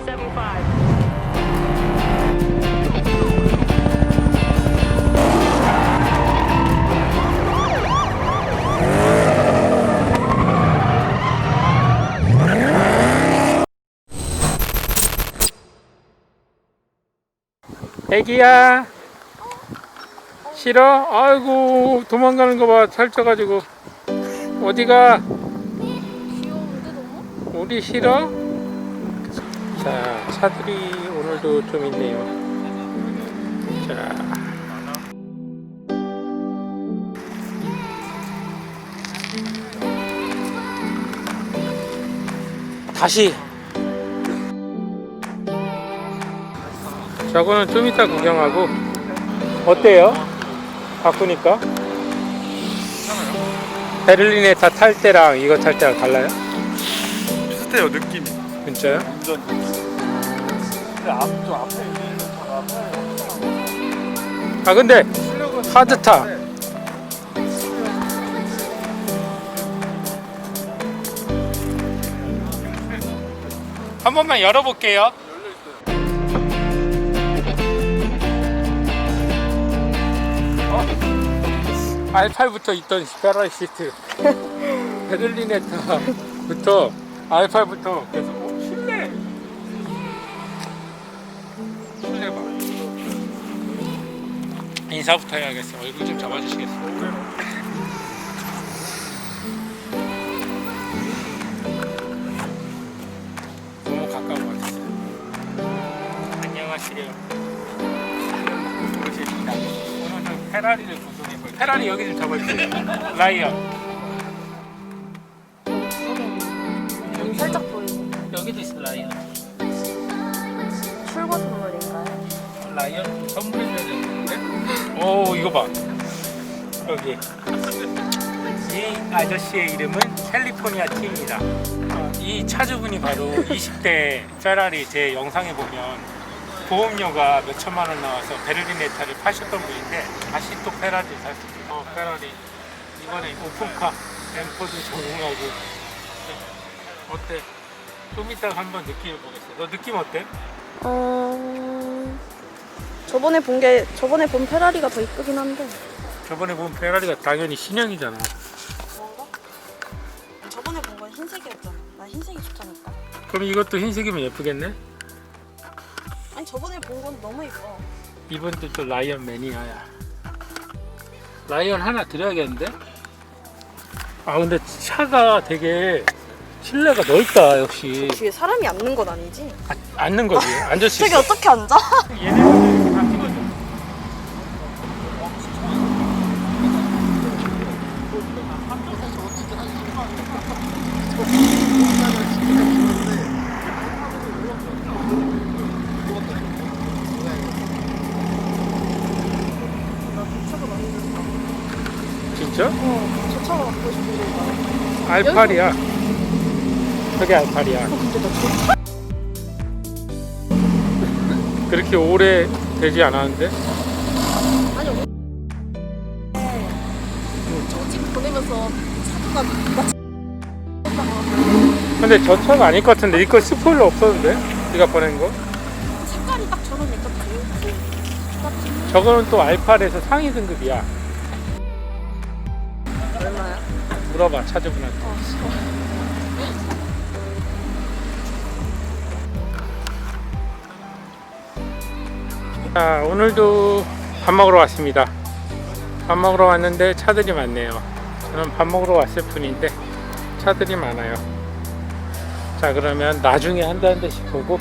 375. 애기야 싫어? 아이고 도망가는 거 봐 살쪄가지고 어디가? 귀여운데 너무? 우리 싫어? 자 차들이 오늘도 좀 있네요 자 다시 저거는 좀 이따 구경하고 어때요? 바꾸니까? 베를린에 다 탈 때랑 이거 탈 때랑 달라요? 비슷해요 느낌이 진짜요? 운전 근데 앞 저 앞에 있는 차가 아 근데 하드타 한 번만 열어볼게요 어? R8부터 있던 페라리 시트 베를리네타부터 R8부터 계속 인사부터 해야겠어. 얼굴 좀 잡아주시겠어? 너무 가까운 것 같았어요. 안녕하세요. 오십니다. 오늘은 페라리를 구성해 볼. 페라리 여기 좀 잡아주세요. 라이언. 여기 살짝 보이고 여기도 있어 라이언. 출고 선물인가요? 라이언 선물해줘야 되는데? 오 이거 봐. 여기. 이 아저씨의 이름은 캘리포니아 티입니다. 어, 이 차주분이 바로 20대 페라리 제 영상에 보면 보험료가 몇 천만 원 나와서 베를리네타를 파셨던 분인데 다시 또 페라리를 샀습니다 어, 페라리. 이번에 오픈카 엠포드 적응하고. 어때? 좀 이따가 한번 느낌을 보겠어. 너 느낌 어때? 어... 저번에 본 게 저번에 본 페라리가 더 이쁘긴 한데 저번에 본 페라리가 당연히 신형이잖아 뭔가? 저번에 본 건 흰색이었잖아 나 흰색이 좋다니까 그럼 이것도 흰색이면 예쁘겠네? 아니 저번에 본 건 너무 이뻐 이번도 또 라이언 매니아야. 라이언 하나 드려야겠는데? 아 근데 차가 되게 실내가 넓다 역시. 뒤에 사람이 앉는 건 아니지? 아, 앉는 거지. 앉을 수 저기 있어. 어떻게 앉아? 얘네들 진짜? 어 저 차가 갖고 싶은데 알팔이야. 저게. 근데 나 저... 그렇게 오래 되지 않았는데? 아니 오늘 저집 보내면서 차주가 나 근데 저 차가 아닐 것 같은데 이거 스포일러 없었는데? 네가 보낸 거? 색깔이 딱 저러니까 그 저거는 또 알팔에서 상위 등급이야. 얼마야? 물어봐 차주분한테. 어, 싫어. 자 오늘도 밥 먹으러 왔습니다. 밥 먹으러 왔는데 차들이 많네요. 저는 밥 먹으러 왔을 뿐인데 차들이 많아요. 자 그러면 나중에 한대한 대씩 보고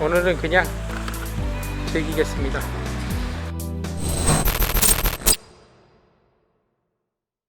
오늘은 그냥 즐기겠습니다.